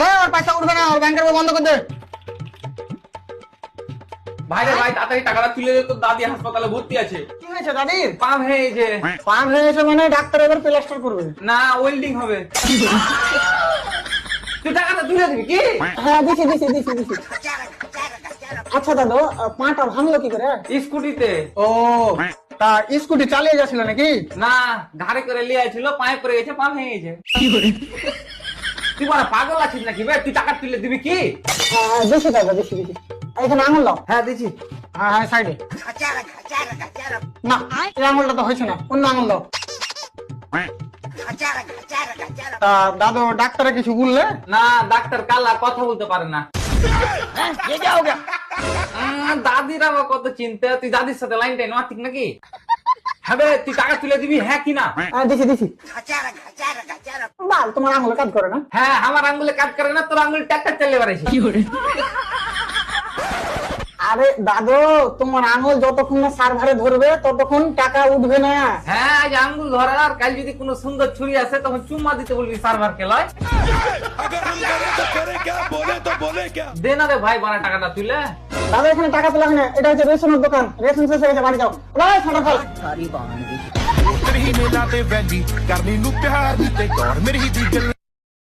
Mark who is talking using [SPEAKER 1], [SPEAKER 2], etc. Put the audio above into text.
[SPEAKER 1] দে, ওর পয়সা উঠবে না ওর ব্যাংকের বন্ধ করে দে।
[SPEAKER 2] ভাই রে ভাই তাড়াতাড়ি টাকাটা তুলে দে তোর দাদি হাসপাতালে ভর্তি আছে।
[SPEAKER 1] কি হয়েছে দাদির
[SPEAKER 2] পাম হয়েছে
[SPEAKER 1] পার মানে ডাক্তার এবার প্লাস্টার করবে।
[SPEAKER 2] না ওয়েল্ডিং হবে। তুই টাকাটা তুলে দিবি কি?
[SPEAKER 1] হ্যাঁ দিছি দিছি দিছি দিছি। আচ্ছা দাদু পাটা ভাঙলো কি করে?
[SPEAKER 2] স্কুটিতে।
[SPEAKER 1] ও তা স্কুটি চালিয়ে যাচ্ছিল নাকি?
[SPEAKER 2] না ঘাড়ে করে লিয়ে ছিল পায়ে পড়ে গেছে পা ভেঙে গেছে। তুই বড় পাগল আছিস নাকি? বে তুই টাকা তুলে দিবি কি?
[SPEAKER 1] হ্যাঁ এইখানে আঙুল দাও।
[SPEAKER 2] হ্যাঁ দিছি
[SPEAKER 1] হ্যাঁ হ্যাঁ সাইডে। না এই আঙুলটা তো হয়েছে না। অন্য আঙুল দাও। তা দাদু ডাক্তারে কিছু বললে?
[SPEAKER 2] না ডাক্তার কালা কথা বলতে পারে না। আহ, দাদির আবার কত চিন্তা? তুই দাদির সাথে লাইন টাইন মাতিক নাকি? হ্যাঁ তুই টাকা তুলে দিবি হ্যাঁ কি না?
[SPEAKER 1] হ্যাঁ দিছি দিছি। বাল তোমার আঙুলে কাজ করে না?
[SPEAKER 2] হ্যাঁ আমার আঙ্গুলে কাজ করে না তোর আঙ্গুল ট্যাক্টার চালিয়ে বেড়াইছে
[SPEAKER 1] আরে দাদু তোমার আঙুল যতক্ষণ না সার্ভারে ধরবে ততক্ষণ টাকা উঠবে না।
[SPEAKER 2] হ্যাঁ আজ আঙ্গুল ধরার আর কাল যদি কোনো সুন্দর ছুরি আসে তখন চুম্মা দিতে বলবি সার্ভার কে লয় দে না রে ভাই বানা টাকাটা তুলে
[SPEAKER 1] দাদা এখানে টাকা তোলা না এটা হচ্ছে রেশনের দোকান। রেশন শেষ হয়ে গেছে বাড়ি যাও। ভাই
[SPEAKER 3] ফটাফট। সারি বাঙালি উত্তর মেলাতে ভ্যালি করনি নু প্যার দিতে কর মেরি দিল